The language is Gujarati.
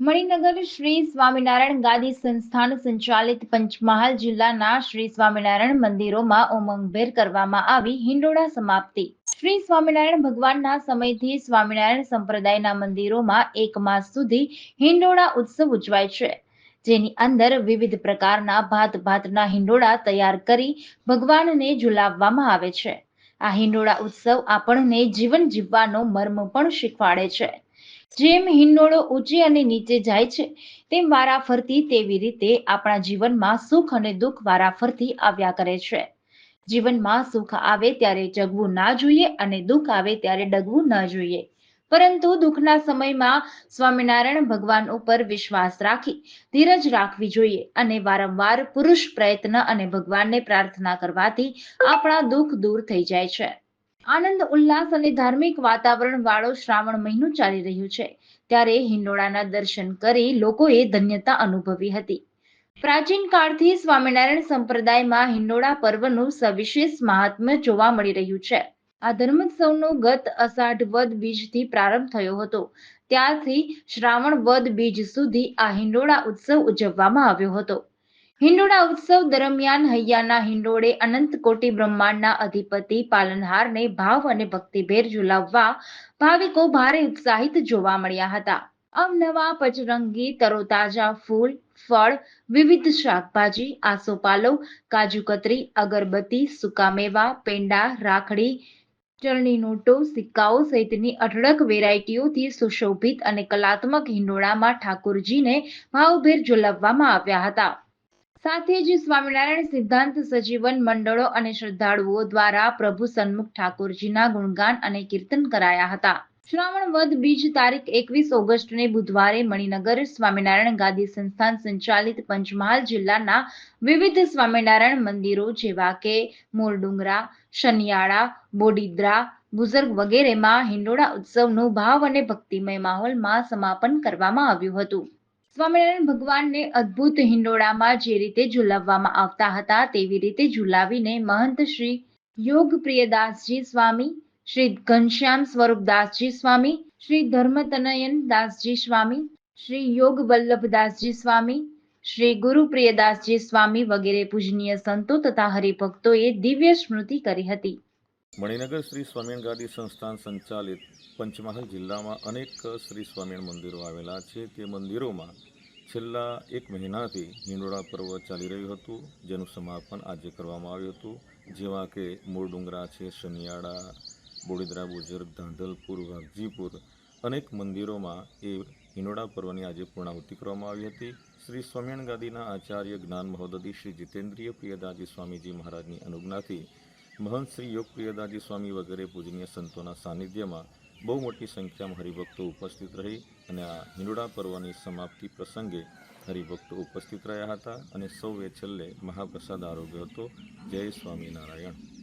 મણિનગર શ્રી સ્વામિનારાયણ ગાદી સંસ્થાન સંચાલિત પંચમહાલ જિલ્લાના શ્રી સ્વામિનારાયણ મંદિરોમાં ઉમંગભેર કરવામાં આવી હિંડોળા સમાપ્તિ. શ્રી સ્વામિનારાયણ ભગવાનના સમયથી સ્વામિનારાયણ સંપ્રદાયના મંદિરોમાં એક માસ સુધી હિંડોળા ઉત્સવ ઉજવાય છે. જેની અંદર વિવિધ પ્રકારના ભાત ભાતના હિંડોળા તૈયાર કરી ભગવાનને ઝુલાવવામાં આવે છે. આ હિંડોળા ઉત્સવ આપણને જીવન જીવવાનો મર્મ પણ શીખવાડે છે. જેમ હિંડોળો ઊંચે અને નીચે જાય છે, તેમ વારાફરતી તેવી રીતે આપણા જીવનમાં સુખ અને દુઃખ વારાફરતી આવ્યા કરે છે. જીવનમાં સુખ આવે ત્યારે જગવું ના જોઈએ અને દુઃખ આવે ત્યારે ડગવું ન જોઈએ. પરંતુ દુઃખના સમયમાં સ્વામિનારાયણ ભગવાન ઉપર વિશ્વાસ રાખી, ધીરજ રાખવી જોઈએ અને વારંવાર પુરુષ પ્રયત્ન અને ભગવાનને પ્રાર્થના કરવાથી આપણા દુઃખ દૂર થઈ જાય છે. આનંદ, ઉલ્લાસ અને ધાર્મિક વાતાવરણ વાળો શ્રાવણ મહિનો ચાલી રહ્યું છે. ત્યારે હિંડોળાના દર્શન કરી લોકોએ ધન્યતા અનુભવી હતી. પ્રાચીન કાળથી સ્વામિનારાયણ સંપ્રદાયમાં હિંડોળા પર્વનું સવિશેષ મહાત્મ્ય જોવા મળી રહ્યું છે. આ ધર્મોત્સવનો ગત અષાઢ વદ બીજથી પ્રારંભ થયો હતો. ત્યારથી શ્રાવણ વદ બીજ સુધી આ હિંડોળા ઉત્સવ ઉજવવામાં આવ્યો હતો. હિંડોળા ઉત્સવ દરમિયાન હૈયાના હિંડોળે અનંત કોટી બ્રહ્માંડના અધિપતિ પાલનહારને ભાવ અને ભક્તિભેર ઝુલાવવા ભાવિકો ભારે ઉત્સાહિત જોવા મળ્યા હતા. અવનવા પચરંગી તરોતાજા ફૂલ, ફળ, વિવિધ શાકભાજી આસોપાલવ કાજુ કતરી, અગરબત્તી સુકામેવા પેંડા, રાખડી, ચરણી નોટો, સિક્કાઓ સહિતની અઢળક વેરાયટીઓથી સુશોભિત અને કલાત્મક હિંડોળામાં ઠાકોરજીને ભાવભેર ઝુલાવવામાં આવ્યા હતા. સાથે જ સ્વામિનારાયણ સિદ્ધાંત સજીવન મંડળો અને શ્રદ્ધાળુઓ દ્વારા પ્રભુ સન્મુખ ઠાકોરજીના ગુણગાન અને કીર્તન કરાયા હતા. શ્રાવણ વદ બીજ તારીખ એકવીસ ઓગસ્ટને બુધવારે મણિનગર સ્વામિનારાયણ ગાદી સંસ્થાન સંચાલિત પંચમહાલ જિલ્લાના વિવિધ સ્વામિનારાયણ મંદિરો જેવા કે મોરડુંગરા, શનિયાળા, બોડીદ્રા, બુઝર્ગ વગેરેમાં હિંડોળા ઉત્સવનું ભાવ અને ભક્તિમય માહોલમાં સમાપન કરવામાં આવ્યું હતું. સ્વામિનારાયણ ભગવાનને અદ્ભુત હિંડોળામાં જે રીતે ઝુલાવવામાં આવતા હતા, તેવી રીતે ઝુલાવીને મહંત શ્રી યોગ પ્રિયદાસજી સ્વામી, શ્રી ઘનશ્યામ સ્વરૂપદાસજી સ્વામી, શ્રી ધર્મતનયન દાસજી સ્વામી, શ્રી યોગ વલ્લભદાસજી સ્વામી, શ્રી ગુરુ પ્રિયદાસજી સ્વામી વગેરે પૂજનીય સંતો તથા હરિભક્તોએ દિવ્ય સ્મૃતિ કરી હતી. મણિનગર શ્રી સ્વામિનારાયણ ગાદી સંસ્થાન સંચાલિત પંચમહાલ જિલ્લામાં અનેક શ્રી સ્વામિનારાયણ મંદિરો આવેલા છે. તે મંદિરોમાં છેલ્લા એક મહિનાથી હિંડોળા પર્વ ચાલી રહ્યું હતું, જેનું સમાપન આજે કરવામાં આવ્યું હતું. જેવા કે મૂળ ડુંગરા છે, શનિયાળા, બોડીદરા, બુજર્ગ, ધાંધલપુર, વાઘજીપુર અનેક મંદિરોમાં એ હિંડોળા પર્વની આજે પૂર્ણાહુતિ કરવામાં આવી હતી. શ્રી સ્વામિનારાયણ ગાદીના આચાર્ય જ્ઞાન મહોદધી, શ્રી જીતેન્દ્રિય પ્રિયદાજી સ્વામીજી મહારાજની અનુજ્ઞાથી મહંત શ્રી યોગપ્રિયદાજી સ્વામી વગેરે પૂજનીય સંતોના સાનિધ્યમાં બહુ મોટી સંખ્યામાં હરિભક્તો ઉપસ્થિત રહી અને આ હિંડોળા પર્વની સમાપ્તિ પ્રસંગે હરિભક્તો ઉપસ્થિત રહ્યા હતા અને સૌએ છેલ્લે મહાપ્રસાદ આરોગ્ય હતો. જય સ્વામિનારાયણ.